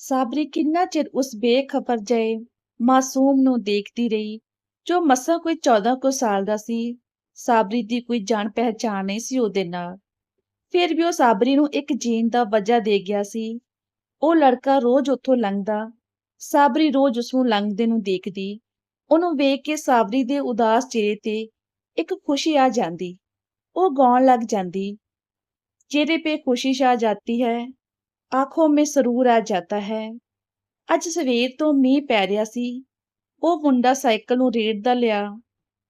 ਸਾਬਰੀ ਕਿੰਨਾ ਚਿਰ ਉਸ ਬੇਖਬਰ ਜਏ ਮਾਸੂਮ ਨੂੰ ਦੇਖਦੀ ਰਹੀ, ਜੋ ਮਸਾ ਕੋਈ 14 ਕੁ ਸਾਲ ਦਾ ਸੀ, ਸਾਬਰੀ ਦੀ ਕੋਈ ਜਾਣ ਪਹਿਚਾਣ ਨਹੀਂ ਸੀ ਉਹਦੇ ਨਾਲ। ਫਿਰ ਵੀ ਉਹ ਸਾਬਰੀ ਨੂੰ ਇੱਕ ਜੀਣ ਦਾ ਵਜ੍ਹਾ ਦੇ ਗਿਆ ਸੀ। ਉਹ ਲੜਕਾ ਰੋਜ਼ ਉੱਥੋਂ ਲੰਘਦਾ, ਸਾਬਰੀ ਰੋਜ਼ ਉਸ ਨੂੰ ਲੰਘਦੇ ਨੂੰ ਦੇਖਦੀ, ਉਹਨੂੰ ਵੇਖ ਕੇ ਸਾਬਰੀ ਦੇ ਉਦਾਸ ਚਿਹਰੇ ਤੇ ਇੱਕ ਖੁਸ਼ੀ ਆ ਜਾਂਦੀ। ਉਹ ਗਾਉਣ ਲੱਗ ਜਾਂਦੀ ਚਿਹਰੇ 'ਤੇ ਖੁਸ਼ੀ ਛਾ ਜਾਤੀ ਹੈ? ਆਂਖੋਂ में ਸਰੂਰ ਆ ਜਾਤਾ ਹੈ ਅੱਜ ਸਵੇਰ ਤੋਂ ਮੀਂਹ ਪੈ ਰਿਹਾ ਸੀ ਉਹ ਮੁੰਡਾ ਸਾਈਕਲ ਨੂੰ ਰੇੜਦਾ ਲਿਆ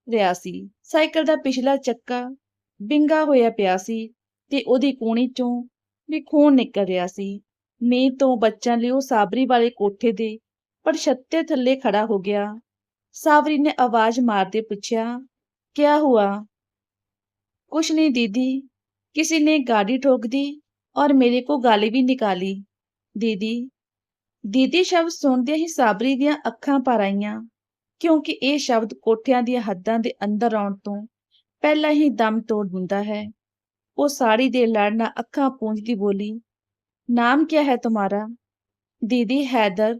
ਰਿਹਾ ਸੀ ਸਾਈਕਲ ਦਾ ਪਿਛਲਾ ਚੱਕਾ ਬਿੰਗਾ ਹੋਇਆ ਪਿਆ ਸੀ ਤੇ ਉਹਦੀ ਕੂਣੀ ਚੋਂ ਵੀ ਖੂਨ ਨਿਕਲ ਰਿਹਾ ਸੀ ਮੀਂਹ ਤੋਂ ਬਚਣ ਲਈ ਉਹ ਸਾਬਰੀ ਵਾਲੇ ਕੋਠੇ ਦੇ ਪਰਛੱਤੇ ਥੱਲੇ ਖੜਾ ਹੋ ਗਿਆ ਸਾਬਰੀ ਨੇ ਆਵਾਜ਼ ਮਾਰਦੇ ਪੁੱਛਿਆ ਕਿਆ ਹੁਆ कुछ नहीं दीदी किसी ने गाड़ी ठोक दी और मेरे को गाली भी निकाली दीदी ਦੀਦੀ ਸ਼ਬਦ ਸੁਣਦਿਆਂ ਹੀ ਸਾਬਰੀ ਦੀਆਂ ਅੱਖਾਂ ਭਰ ਆਈਆਂ ਕਿਉਂਕਿ ਇਹ ਸ਼ਬਦ ਕੋਠਿਆਂ ਦੀਆਂ ਹੱਦਾਂ ਦੇ ਅੰਦਰ ਆਉਣ ਤੋਂ ਪਹਿਲਾਂ ਹੀ ਦਮ ਤੋੜ ਦਿੰਦਾ ਹੈ ਉਹ ਸਾੜੀ ਦੇ ਲੜ ਨਾਲ ਅੱਖਾਂ ਪੂੰਝਦੀ ਬੋਲੀ ਨਾਮ ਕੀ ਹੈ ਤੁਹਾਡਾ दीदी हैदर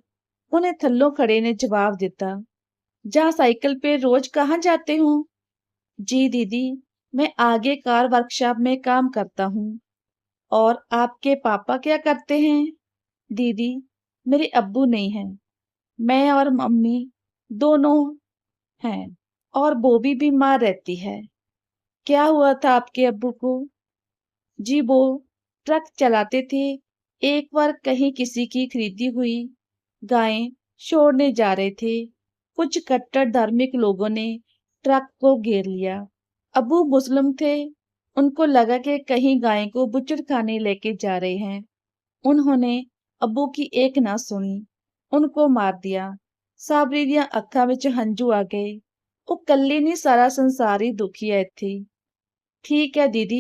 उन्हें थल्लों खड़े ने जवाब दिता जहाँ साइकिल पे रोज कहाँ जाते हो जी दीदी मैं आगे कार वर्कशॉप में काम करता हूँ और आपके पापा क्या करते हैं? दीदी, मेरे अब्बू नहीं हैं। मैं और मम्मी दोनों हैं और भी बीमार रहती है। क्या हुआ था आपके अब्बू को? जी, वो ट्रक चलाते थे। एक बार कहीं किसी की खरीदी हुई गायें छोड़ने जा रहे थे। कुछ कट्टर धार्मिक लोगों ने ट्रक को घेर लिया। अबू मुस्लिम थे। उनको लगा कि कहीं गाय को बुचड़ खाने लेके जा रहे हैं उन्होंने अबू की एक ना सुनी उनको मार दिया ਸਾਬਰੀ ਦੀਆਂ ਅੱਖਾਂ ਵਿੱਚ ਹੰਝੂ ਆ ਗਏ ਉਹ ਕੱਲੀ ਨਹੀਂ ਸਾਰਾ ਸੰਸਾਰ ਹੀ ਦੁਖੀ ਹੈ ਇੱਥੇ ठीक है दीदी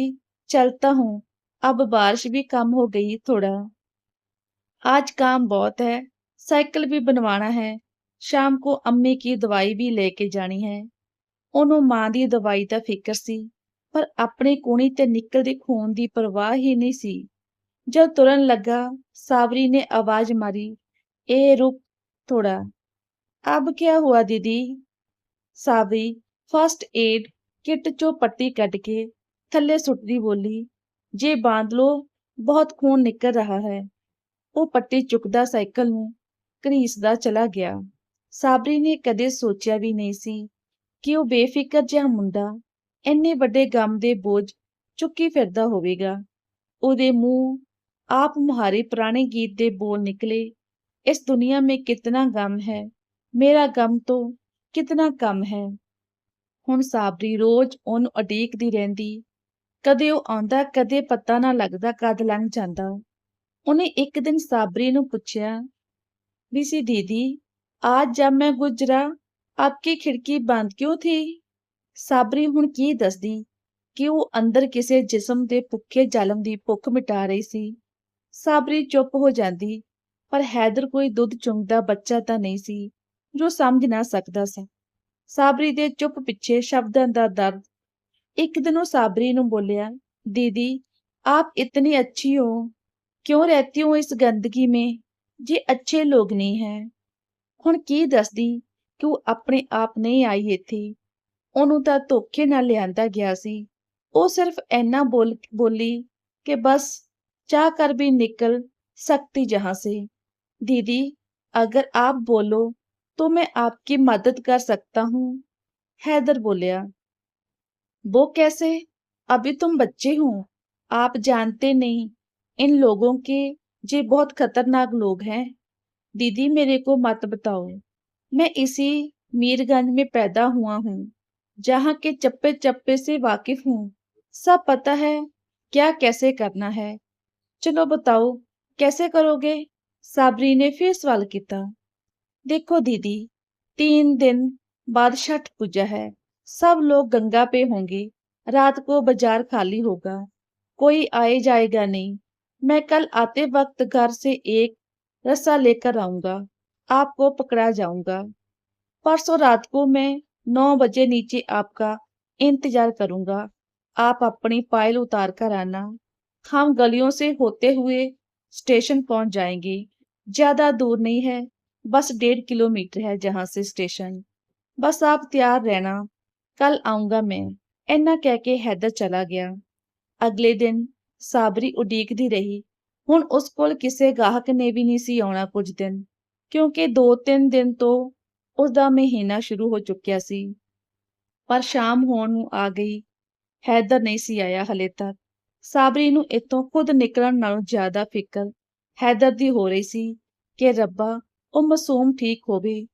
चलता हूँ अब बारिश भी कम हो गई थोड़ा आज काम बहुत है साइकिल भी बनवाना है शाम को अम्मी की दवाई भी लेके जानी है ਉਹਨੂੰ ਮਾਂ ਦੀ ਦਵਾਈ ਦਾ ਫਿਕਰ ਸੀ ਪਰ ਆਪਣੀ ਕੋਣੀ ਤੇ ਨਿਕਲਦੇ ਖੂਨ ਦੀ ਪਰਵਾਹ ਹੀ ਨਹੀਂ ਸੀ। ਜਦ ਤੁਰਨ ਲੱਗਾ ਸਾਬਰੀ ਨੇ ਆਵਾਜ਼ ਮਾਰੀ, ਇਹ ਰੁਕ ਥੋੜਾ ਅਬ ਕੀ ਹੁਆ ਦੀਦੀ? ਸਾਬਰੀ ਫਸਟ ਏਡ ਕਿੱਟ ਚੋਂ ਪੱਟੀ ਕੱਢ ਕੇ ਥੱਲੇ ਸੁੱਟਦੀ ਬੋਲੀ, ਜੇ ਬਾਂਧ ਲੋ ਬਹੁਤ ਖੂਨ ਨਿਕਲ ਰਿਹਾ ਹੈ। ਉਹ ਪੱਟੀ ਚੁੱਕਦਾ ਸਾਈਕਲ ਨੂੰ, ਘਰੀਸਦਾ ਚਲਾ ਗਿਆ। ਸਾਬਰੀ ਨੇ ਕਦੇ ਸੋਚਿਆ ਵੀ ਨਹੀਂ ਸੀ ਕਿ ਉਹ ਬੇਫਿਕਰ ਜਿਹਾ ਮੁੰਡਾ ਇੰਨੇ ਵੱਡੇ ਗਮ ਦੇ ਬੋਝ ਚੁੱਕੀ ਫਿਰਦਾ ਹੋਵੇਗਾ ਉਹਦੇ ਮੂੰਹ ਆਪ ਮੁਹਾਰੇ ਪੁਰਾਣੇ ਗੀਤ ਦੇ ਬੋਲ ਨਿਕਲੇ ਇਸ ਦੁਨੀਆ में कितना गम है मेरा गम तो कितना कम है ਹੁਣ ਸਾਬਰੀ ਰੋਜ਼ ਉਹਨੂੰ ਉਡੀਕਦੀ ਰਹਿੰਦੀ ਕਦੇ ਉਹ ਆਉਂਦਾ ਕਦੇ ਪਤਾ ਨਾ ਲੱਗਦਾ ਕਦ ਲੰਘ ਜਾਂਦਾ ਉਹਨੇ ਇੱਕ ਦਿਨ ਸਾਬਰੀ ਨੂੰ ਪੁੱਛਿਆ ਵੀ ਸੀ ਦੀਦੀ आज जब मैं गुजरा आपकी खिड़की बंद क्यों थी ਸਾਬਰੀ ਹੁਣ ਕੀ ਦੱਸਦੀ ਕਿ ਉਹ ਅੰਦਰ ਕਿਸੇ ਜਿਸਮ ਦੇ ਭੁੱਖੇ ਜ਼ਾਲਮ ਦੀ ਭੁੱਖ ਮਿਟਾ ਰਹੀ ਸੀ ਸਾਬਰੀ ਚੁੱਪ ਹੋ ਜਾਂਦੀ ਪਰ ਹੈਦਰ ਕੋਈ ਦੁੱਧ ਚੁੰਗਦਾ ਬੱਚਾ ਤਾਂ ਨਹੀਂ ਸੀ ਜੋ ਸਮਝ ਨਾ ਸਕਦਾ ਸੀ ਸਾਬਰੀ ਦੇ ਚੁੱਪ ਪਿੱਛੇ ਸ਼ਬਦਾਂ ਦਾ ਦਰਦ ਇੱਕ ਦਿਨ ਉਹ ਸਾਬਰੀ ਨੂੰ ਬੋਲਿਆ दीदी आप इतनी अच्छी हो क्यों रहती हो इस गंदगी में जे अच्छे लोग नहीं हैं ਹੁਣ ਕੀ ਦੱਸਦੀ ਕਿ ਉਹ ਆਪਣੇ ਆਪ ਨਹੀਂ ਆਈ ਇੱਥੇ ਉਹਨੂੰ ਤਾਂ ਧੋਖੇ ਨਾਲ ਲਿਆਂਦਾ ਗਿਆ ਸੀ ਉਹ ਸਿਰਫ ਇੰਨਾ ਬੋਲ ਬੋਲੀ ਕਿ ਬਸ ਚਾਹ ਕਰ ਵੀ ਨਿਕਲ सकती जहां से दीदी अगर आप बोलो तो मैं आपकी मदद कर सकता हूँ हैदर बोलिया वो कैसे अभी तुम बच्चे हो आप जानते नहीं इन लोगों के जे बहुत खतरनाक लोग हैं दीदी मेरे को मत बताओ मैं इसी मीरगंज में पैदा हुआ हूँ जहाँ के चप्पे चप्पे से वाकिफ हूँ। सब पता है क्या कैसे करना है। चलो बताओ, कैसे करोगे? साबरी ने फिर सवाल किया। देखो दीदी, तीन दिन बाद छठ पूजा है। सब लोग गंगा पे होंगे। रात को बाज़ार खाली होगा। कोई आए जाएगा नहीं। मैं कल आते वक्त घर से एक रस्सा लेकर आऊँगा। आपको पकड़ा जाऊँगा। परसों रात को मैं नौ बजे नीचे आपका इंतजार करूंगा आप अपनी पायल उतार कर आना हम गलियों से होते हुए स्टेशन पहुंच जाएंगे ज्यादा दूर नहीं है बस डेढ़ किलोमीटर है जहां से स्टेशन बस आप तैयार रहना कल आऊंगा मैं ਇੰਨਾ ਕਹਿ ਕੇ ਹੈਦਰ ਚਲਾ ਗਿਆ ਅਗਲੇ ਦਿਨ ਸਾਬਰੀ ਉਡੀਕਦੀ ਰਹੀ ਹੁਣ ਉਸ ਕੋਲ ਕਿਸੇ ਗਾਹਕ ਨੇ ਵੀ ਨਹੀਂ ਸੀ ਆਉਣਾ ਕੁਝ ਦਿਨ ਕਿਉਂਕਿ 2-3 ਦਿਨ ਤੋਂ ਉਸ ਦਾ ਮਹੀਨਾ ਸ਼ੁਰੂ ਹੋ ਚੁੱਕਿਆ ਸੀ। ਪਰ ਸ਼ਾਮ ਹੋਣ ਨੂੰ ਆ ਗਈ। ਹੈਦਰ ਨਹੀਂ ਸੀ ਆਇਆ ਹਲੇ ਤੱਕ। ਸਾਬਰੀ ਨੂੰ ਇਤੋਂ ਖੁਦ ਨਿਕਲਣ ਨਾਲੋਂ ਜ਼ਿਆਦਾ ਫਿਕਰ ਹੈਦਰ ਦੀ ਹੋ ਰਹੀ ਸੀ ਕਿ ਰੱਬਾ, ਉਹ ਮਾਸੂਮ ਠੀਕ ਹੋਵੇ।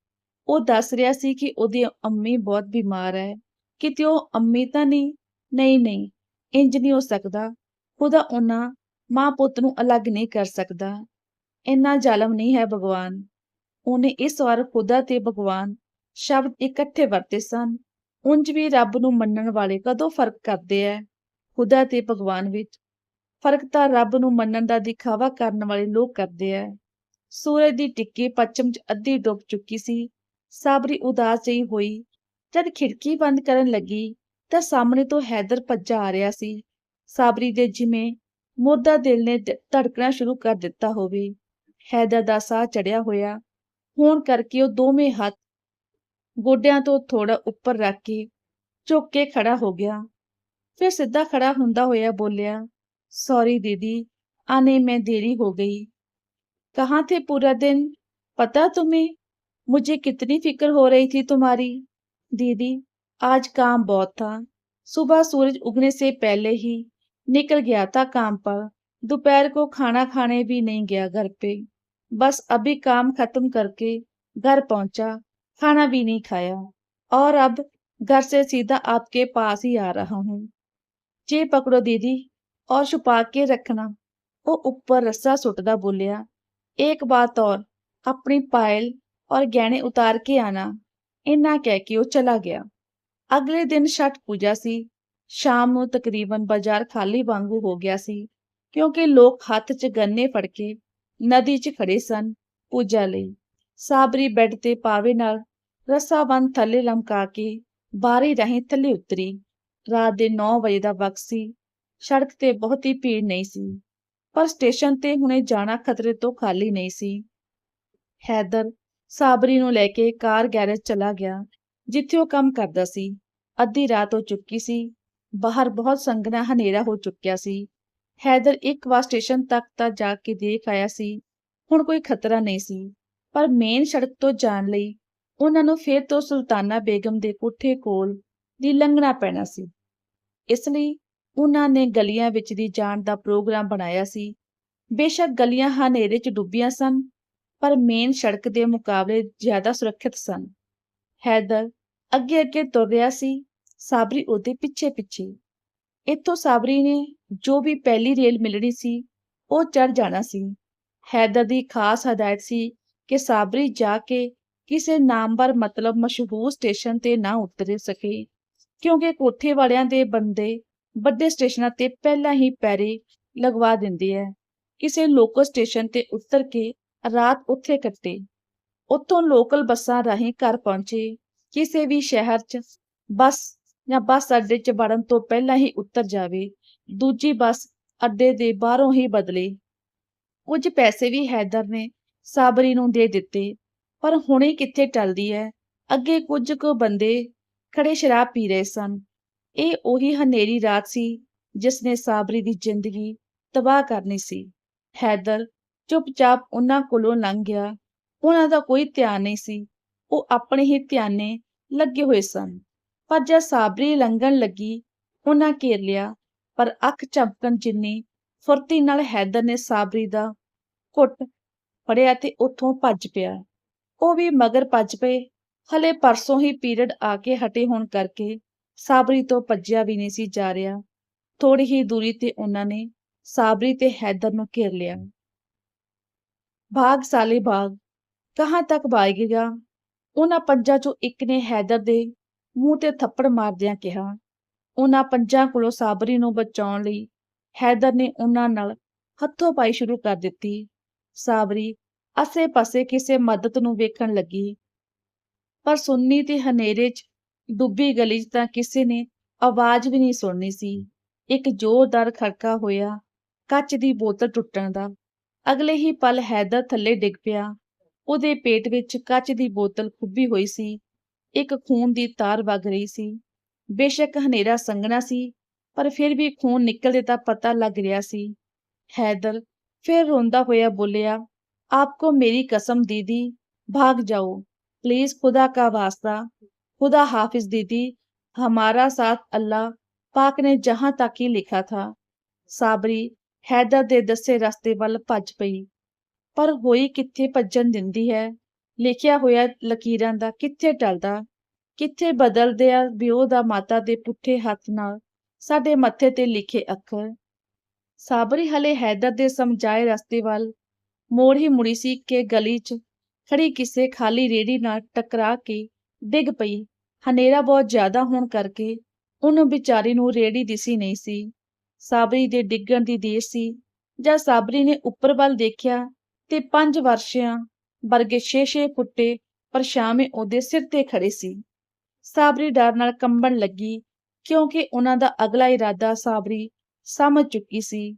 ਉਹ ਦੱਸ ਰਿਹਾ ਸੀ ਕਿ ਉਹਦੀ ਅੰਮੀ ਬਹੁਤ ਬਿਮਾਰ ਹੈ। ਕਿਤੇ ਉਹ ਅੰਮੀ ਤਾਂ ਨਹੀਂ? ਨਹੀਂ ਨਹੀਂ, ਇੰਜ ਨਹੀਂ ਹੋ ਸਕਦਾ। ਖੁਦਾ ਉਹਨਾਂ ਮਾਂ ਪੁੱਤ ਨੂੰ ਅਲੱਗ ਨਹੀਂ ਕਰ ਸਕਦਾ। ਇੰਨਾ ਜ਼ਾਲਮ ਨਹੀਂ ਹੈ ਭਗਵਾਨ। ਉਹਨੇ ਇਸ ਵਾਰ ਖੁਦਾ ਤੇ ਭਗਵਾਨ ਸ਼ਬਦ ਇਕੱਠੇ ਵਰਤੇ ਸਨ। ਉਂਝ ਵੀ ਰੱਬ ਨੂੰ ਮੰਨਣ ਵਾਲੇ ਕਦੋਂ ਫ਼ਰਕ ਕਰਦੇ ਐ? ਖੁਦਾ ਤੇ ਭਗਵਾਨ ਵਿੱਚ ਫ਼ਰਕ ਤਾਂ ਰੱਬ ਨੂੰ ਮੰਨਣ ਦਾ ਦਿਖਾਵਾ ਕਰਨ ਵਾਲੇ ਲੋਕ ਕਰਦੇ ਐ। ਸੂਰਜ ਦੀ ਟਿੱਕੀ ਪੱਛਮ 'ਚ ਅੱਧੀ ਡੁੱਬ ਚੁੱਕੀ ਸੀ। ਸਾਬਰੀ ਉਦਾਸ ਜਿਹੀ ਹੋਈ। ਜਦ ਖਿੜਕੀ ਬੰਦ ਕਰਨ ਲੱਗੀ ਤਾਂ ਸਾਹਮਣੇ ਤੋਂ ਹੈਦਰ ਭੱਜਾ ਆ ਰਿਹਾ ਸੀ। ਸਾਬਰੀ ਦੇ ਜਿਵੇਂ ਮੁਰਦਾ ਦਿਲ ਨੇ ਧੜਕਣਾ ਸ਼ੁਰੂ ਕਰ ਦਿੱਤਾ ਹੋਵੇ। ਹੈਦਰ ਦਾ ਸਾਹ ਚੜਿਆ ਹੋਇਆ। ਹੋਣ ਕਰਕੇ ਉਹ ਦੋਵੇਂ ਹੱਥ ਗੋਡਿਆਂ ਤੋਂ ਥੋੜਾ ਉੱਪਰ ਰੱਖ ਕੇ ਝੁੱਕ ਕੇ ਖੜਾ ਹੋ ਗਿਆ ਫਿਰ ਸਿੱਧਾ ਖੜਾ ਹੁੰਦਾ ਹੋਇਆ ਬੋਲਿਆ सॉरी दीदी आने में देरी हो गई कहाँ थे पूरा दिन पता तुम्हें मुझे कितनी फिक्र हो रही थी तुम्हारी दीदी आज काम बहुत था सुबह सूरज उगने से पहले ही निकल गया था काम पर दोपहर को खाना खाने भी नहीं गया घर पे बस अभी काम खत्म करके घर पहुंचा खाना भी नहीं खाया और अब घर से सीधा आपके पास ही आ रहा हूँ जे पकड़ो दीदी और छुपा के रखना वो ऊपर रस्सा सुटदा बोलिया एक बात और अपनी पायल और गहने उतार के आना इन्ना कह के वो चला गया अगले दिन छठ पूजा ਸੀ ਸ਼ਾਮ ਨੂੰ ਤਕਰੀਬਨ ਬਾਜ਼ਾਰ ਖਾਲੀ ਵਾਂਗੂ ਹੋ ਗਿਆ ਸੀ ਕਿਉਂਕਿ ਲੋਕ ਹੱਥ 'ਚ ਗੰਨੇ ਫੜ ਕੇ ਨਦੀ 'ਚ ਖੜੇ ਸਨ ਪੂਜਾ ਲਈ। ਸਾਬਰੀ ਬੈੱਡ ਤੇ ਪਾਵੇ ਨਾਲ ਰੱਸਾ ਥੱਲੇ ਲਮਕਾ ਕੇ ਬਾਰੀ ਰਾਹੀਂ ਥੱਲੇ ਉਤਰੀ। ਰਾਤ ਦੇ 9 ਵਜੇ ਦਾ ਵਕਤ ਸੀ। ਸੜਕ ਤੇ ਬਹੁਤੀ ਭੀੜ ਨਹੀਂ ਸੀ, ਪਰ ਸਟੇਸ਼ਨ ਤੇ ਹੁਣੇ ਜਾਣਾ ਖਤਰੇ ਤੋਂ ਖਾਲੀ ਨਹੀਂ ਸੀ। ਹੈਦਰ ਸਾਬਰੀ ਨੂੰ ਲੈ ਕੇ ਕਾਰ ਗੈਰੇਜ ਚਲਾ ਗਿਆ, ਜਿੱਥੇ ਉਹ ਕੰਮ ਕਰਦਾ ਸੀ। ਅੱਧੀ ਰਾਤ ਹੋ ਚੁੱਕੀ ਸੀ। ਬਾਹਰ ਬਹੁਤ ਸੰਘਣਾ ਹਨੇਰਾ ਹੋ ਚੁੱਕਿਆ ਸੀ। ਹੈਦਰ ਇੱਕ ਵਾਰ ਸਟੇਸ਼ਨ ਤੱਕ ਤਾਂ ਜਾ ਕੇ ਦੇਖ ਆਇਆ ਸੀ। ਹੁਣ ਕੋਈ ਖਤਰਾ ਨਹੀਂ ਸੀ। ਪਰ ਮੇਨ ਸੜਕ ਤੋਂ ਜਾਣ ਲਈ ਉਹਨਾਂ ਨੂੰ ਫੇਰ ਤੋਂ ਸੁਲਤਾਨਾ ਬੇਗਮ ਦੇ ਕੋਠੇ ਕੋਲ ਦੀ ਲੰਘਣਾ ਪੈਣਾ ਸੀ। ਇਸ ਲਈ ਉਹਨਾਂ ਨੇ ਗਲੀਆਂ ਵਿੱਚ ਦੀ ਜਾਣ ਦਾ ਪ੍ਰੋਗਰਾਮ ਬਣਾਇਆ ਸੀ। ਬੇਸ਼ੱਕ ਗਲੀਆਂ ਹਨੇਰੇ 'ਚ ਡੁੱਬੀਆਂ ਸਨ, ਪਰ ਮੇਨ ਸੜਕ ਦੇ ਮੁਕਾਬਲੇ ਜ਼ਿਆਦਾ ਸੁਰੱਖਿਅਤ ਸਨ। ਹੈਦਰ ਅੱਗੇ ਅੱਗੇ ਤੁਰ ਰਿਹਾ ਸੀ, ਸਾਬਰੀ ਉਹਦੇ ਪਿੱਛੇ ਪਿੱਛੇ ਇੱਥੋਂ ਸਾਬਰੀ ਨੇ ਜੋ ਵੀ ਪਹਿਲੀ ਰੇਲ ਮਿਲਣੀ ਸੀ, ਉਹ ਚੜ ਜਾਣਾ ਸੀ। ਹੈਦਰ ਦੀ ਖਾਸ ਹਦਾਇਤ ਸੀ ਕਿ ਸਾਬਰੀ ਜਾ ਕੇ ਕਿਸੇ ਨਾਮਵਰ ਮਤਲਬ ਮਸ਼ਹੂਰ ਸਟੇਸ਼ਨ ਤੇ ਨਾ ਉਤਰ ਸਕੇ, ਕਿਉਂਕਿ ਕੋਠੇ ਵਾਲਿਆਂ ਦੇ ਬੰਦੇ ਵੱਡੇ ਸਟੇਸ਼ਨਾਂ ਤੇ ਪਹਿਲਾਂ ਹੀ ਪੈਰੇ ਲਗਵਾ ਦਿੰਦੇ ਐ ਕਿਸੇ ਲੋਕਲ ਸਟੇਸ਼ਨ ਤੇ ਉਤਰ ਕੇ ਰਾਤ ਉੱਥੇ ਕੱਟੇ। ਉੱਥੋਂ ਲੋਕਲ ਬੱਸਾਂ ਰਾਹੀਂ ਘਰ ਪਹੁੰਚੇ। ਕਿਸੇ ਵੀ ਸ਼ਹਿਰ 'ਚ ਬੱਸ ਜਾਂ ਬੱਸ ਅੱਡੇ 'ਚ ਵੜਨ ਤੋਂ ਪਹਿਲਾਂ ਹੀ ਉਤਰ ਜਾਵੇ। ਦੂਜੀ ਬੱਸ ਅੱਡੇ ਦੇ ਬਾਹਰੋਂ ਹੀ ਬਦਲੇ। ਕੁਝ ਪੈਸੇ ਵੀ ਹੈਦਰ ਨੇ ਸਾਬਰੀ ਨੂੰ ਦੇ ਦਿੱਤੇ, ਪਰ ਹੁਣੇ ਕਿੱਥੇ ਟਲਦੀ ਹੈ ਅੱਗੇ ਕੁਝ ਕੁ ਬੰਦੇ ਖੜੇ ਸ਼ਰਾਬ ਪੀ ਰਹੇ ਸਨ। ਇਹ ਉਹੀ ਹਨੇਰੀ ਰਾਤ ਸੀ ਜਿਸ ਨੇ ਸਾਬਰੀ ਦੀ ਜ਼ਿੰਦਗੀ ਤਬਾਹ ਕਰਨੀ ਸੀ। ਹੈਦਰ ਚੁੱਪਚਾਪ ਉਹਨਾਂ ਕੋਲੋਂ ਲੰਘ ਗਿਆ। ਉਹਨਾਂ ਦਾ ਕੋਈ ਧਿਆਨ ਨਹੀਂ ਸੀ। ਉਹ ਆਪਣੇ ਹੀ ਧਿਆਨੇ ਲੱਗੇ ਹੋਏ ਸਨ। ਪਰ ਜਦ ਸਾਬਰੀ ਲੰਘਣ ਲੱਗੀ, ਉਹਨਾਂ ਘੇਰ ਲਿਆ। ਪਰ ਅੱਖ ਝਪਕਣ ਜਿੰਨੀ ਫੁਰਤੀ ਨਾਲ ਹੈਦਰ ਨੇ ਸਾਬਰੀ ਦਾ ਘੁੱਟ ਫੜਿਆ ਤੇ ਉੱਥੋਂ ਭੱਜ ਪਿਆ। ਉਹ ਵੀ ਮਗਰ ਭੱਜ ਪਏ। ਹਲੇ ਪਰਸੋਂ ਹੀ ਪੀਰੀਅਡ ਆ ਕੇ ਹਟੇ ਹੋਣ ਕਰਕੇ ਸਾਬਰੀ ਤੋਂ ਭੱਜਿਆ ਵੀ ਨਹੀਂ ਸੀ ਜਾ ਰਿਹਾ। ਥੋੜੀ ਹੀ ਦੂਰੀ ਤੇ ਉਹਨਾਂ ਨੇ ਸਾਬਰੀ ਤੇ ਹੈਦਰ ਨੂੰ ਘੇਰ ਲਿਆ। ਭਾਗ ਸਾਲੇ ਭਾਗ ਕਹਾਂ ਤੱਕ ਭਾਗੇਗਾ ਉਹਨਾਂ ਪੰਜਾਂ ਚੋਂ ਇੱਕ ਨੇ ਹੈਦਰ ਦੇ ਮੂੰਹ ਤੇ ਥੱਪੜ ਮਾਰਦਿਆਂ ਕਿਹਾ। ਉਹਨਾਂ ਪੰਜਾਂ ਕੋਲੋਂ ਸਾਬਰੀ ਨੂੰ ਬਚਾਉਣ ਲਈ ਹੈਦਰ ਨੇ ਉਹਨਾਂ ਨਾਲ ਹੱਥੋਂ ਪਾਈ ਸ਼ੁਰੂ ਕਰ ਦਿੱਤੀ। ਸਾਬਰੀ ਆਸੇ-ਪਾਸੇ ਕਿਸੇ ਮਦਦ ਨੂੰ ਵੇਖਣ ਲੱਗੀ। ਪਰ ਸੁੰਨੀ ਤੇ ਹਨੇਰੇ 'ਚ ਡੁੱਬੀ ਗਲੀ 'ਚ ਤਾਂ ਕਿਸੇ ਨੇ ਆਵਾਜ਼ ਵੀ ਨਹੀਂ ਸੁਣਨੀ ਸੀ। ਇੱਕ ਜ਼ੋਰਦਾਰ ਖੜਕਾ ਹੋਇਆ ਕੱਚ ਦੀ ਬੋਤਲ ਟੁੱਟਣ ਦਾ। ਅਗਲੇ ਹੀ ਪਲ ਹੈਦਰ ਥੱਲੇ ਡਿੱਗ ਪਿਆ। ਉਹਦੇ ਪੇਟ ਵਿੱਚ ਕੱਚ ਦੀ ਬੋਤਲ ਖੁੱਬੀ ਹੋਈ ਸੀ। ਇੱਕ ਖੂਨ ਦੀ ਤਾਰ ਵਗ ਰਹੀ ਸੀ। ਬੇਸ਼ੱਕ ਹਨੇਰਾ ਸੰਘਣਾ ਸੀ ਪਰ ਫਿਰ ਵੀ ਖੂਨ ਨਿਕਲਦੇ ਤਾਂ ਪਤਾ ਲੱਗ ਰਿਹਾ ਸੀ हैदर फिर रोंदा होया बोलिया आपको मेरी कसम दीदी भाग जाओ प्लीज खुदा का वास्ता खुदा हाफिज दीदी हमारा साथ अल्लाह पाक ने जहां तक ही लिखा था ਸਾਬਰੀ ਹੈਦਰ ਦੇ ਦੱਸੇ ਰਸਤੇ ਵੱਲ ਭੱਜ ਪਈ ਪਰ ਹੋਈ ਕਿੱਥੇ ਭੱਜਣ ਦਿੰਦੀ ਹੈ ਲਿਖਿਆ ਹੋਇਆ ਲਕੀਰਾਂ ਦਾ ਕਿੱਥੇ ਟਲਦਾ ਕਿੱਥੇ ਬਦਲਦੇ ਆ ਵਿਓ ਦਾ ਮਾਤਾ ਦੇ ਪੁੱਠੇ ਹੱਥ ਨਾਲ ਸਾਡੇ ਮੱਥੇ ਤੇ ਲਿਖੇ ਅੱਖਰ? ਸਾਬਰੀ ਹਲੇ ਹੈਦਰ ਦੇ ਸਮਝਾਏ ਰਸਤੇ ਵੱਲ, ਮੋੜ ਹੀ ਮੁੜੀ ਸੀ ਕਿ ਗਲੀ 'ਚ ਖੜੀ ਕਿਸੇ ਖਾਲੀ ਰੇੜੀ ਨਾਲ ਟਕਰਾ ਕੇ ਡਿੱਗ ਪਈ। ਹਨੇਰਾ ਬਹੁਤ ਜ਼ਿਆਦਾ ਹੋਣ ਕਰਕੇ ਉਹਨੂੰ ਵਿਚਾਰੀ ਨੂੰ ਰੇੜੀ ਦਿਸੀ ਨਹੀਂ ਸੀ। ਸਾਬਰੀ ਦੇ ਡਿੱਗਣ ਦੀ ਦੇਰ ਸੀ ਜਦ ਸਾਬਰੀ ਨੇ ਉੱਪਰ ਵੱਲ ਦੇਖਿਆ ਤੇ ਪੰਜ ਵਰਸ਼ਿਆਂ ਵਰਗੇ ਛੇ-ਛੇ ਫੁੱਟੇ ਪਰਛਾਵੇਂ ਉਹਦੇ ਸਿਰ ਤੇ ਖੜੇ ਸੀ। ਸਾਬਰੀ ਡਰ ਨਾਲ ਕੰਬਣ ਲੱਗੀ, ਕਿਉਂਕਿ ਉਹਨਾਂ ਦਾ ਅਗਲਾ ਇਰਾਦਾ ਸਾਬਰੀ ਸਮਝ ਚੁੱਕੀ ਸੀ।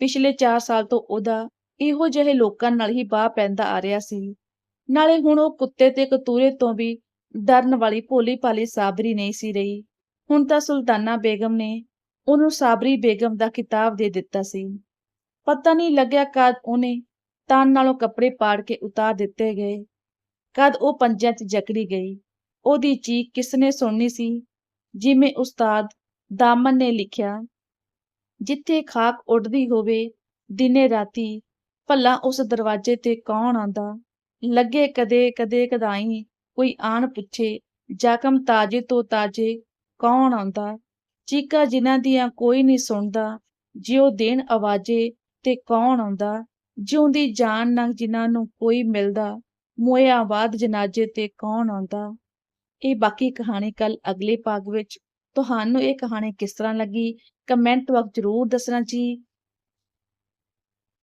ਪਿਛਲੇ 4 ਸਾਲ ਤੋਂ ਉਹਦਾ ਇਹੋ ਜਿਹੇ ਲੋਕਾਂ ਨਾਲ ਹੀ ਬਾਹ ਪੈਂਦਾ ਆ ਰਿਹਾ ਸੀ। ਨਾਲੇ ਹੁਣ ਉਹ ਕੁੱਤੇ ਤੇ ਕਤੂਰੇ ਤੋਂ ਵੀ ਡਰਨ ਵਾਲੀ ਭੋਲੀ ਭਾਲੀ ਸਾਬਰੀ ਨਹੀਂ ਸੀ ਰਹੀ। ਹੁਣ ਤਾਂ ਸੁਲਤਾਨਾ ਬੇਗਮ ਨੇ ਉਹਨੂੰ ਸਾਬਰੀ ਬੇਗਮ ਦਾ ਖਿਤਾਬ ਦੇ ਦਿੱਤਾ ਸੀ। ਪਤਾ ਨਹੀਂ ਲੱਗਿਆ ਕਦ ਉਹਨੇ ਤਨ ਨਾਲੋਂ ਕੱਪੜੇ ਪਾੜ ਕੇ ਉਤਾਰ ਦਿੱਤੇ ਗਏ। ਕਦ ਉਹ ਪੰਜਾਂ 'ਚ ਜਕੜੀ ਗਈ। ਉਹਦੀ ਚੀਕ ਕਿਸਨੇ ਸੁਣਨੀ ਸੀ? ਜਿਵੇਂ ਉਸਤਾਦ ਦਾਮਨ ਨੇ ਲਿਖਿਆ, ਜਿੱਥੇ ਖਾਕ ਉੱਡਦੀ ਹੋਵੇ, ਦਿਨੇ ਰਾਤੀ ਭਲਾ ਉਸ ਦਰਵਾਜ਼ੇ ਤੇ ਕੌਣ ਆਂਦਾ ਲੱਗੇ ਕਦੇ ਕਦੇ ਕਦਾਈ ਕੋਈ ਆਣ ਪੁੱਛੇ ਜ਼ਖਮ ਤਾਜੇ ਤੋਂ ਤਾਜੇ ਕੌਣ ਆਉਂਦਾ? ਚੀਕਾਂ ਜਿਨ੍ਹਾਂ ਦੀਆਂ ਕੋਈ ਨਹੀਂ ਸੁਣਦਾ, ਜਿਉ ਦੇਣ ਆਵਾਜ਼ੇ ਤੇ ਕੌਣ ਆਉਂਦਾ? ਜਿਉਂਦੀ ਜਾਨ ਨਾਲ ਜਿਨ੍ਹਾਂ ਨੂੰ ਕੋਈ ਮਿਲਦਾ ਮੋਇਆ ਬਾਦ ਜਨਾਜੇ ਤੇ ਕੌਣ ਆਉਂਦਾ? ਇਹ ਬਾਕੀ ਕਹਾਣੀ ਕੱਲ ਅਗਲੇ ਭਾਗ ਵਿੱਚ। ਤੁਹਾਨੂੰ ਇਹ ਕਹਾਣੀ ਕਿਸ ਤਰ੍ਹਾਂ ਲੱਗੀ? ਕਮੈਂਟ ਵਕਤ ਜ਼ਰੂਰ ਦੱਸਣਾ ਜੀ।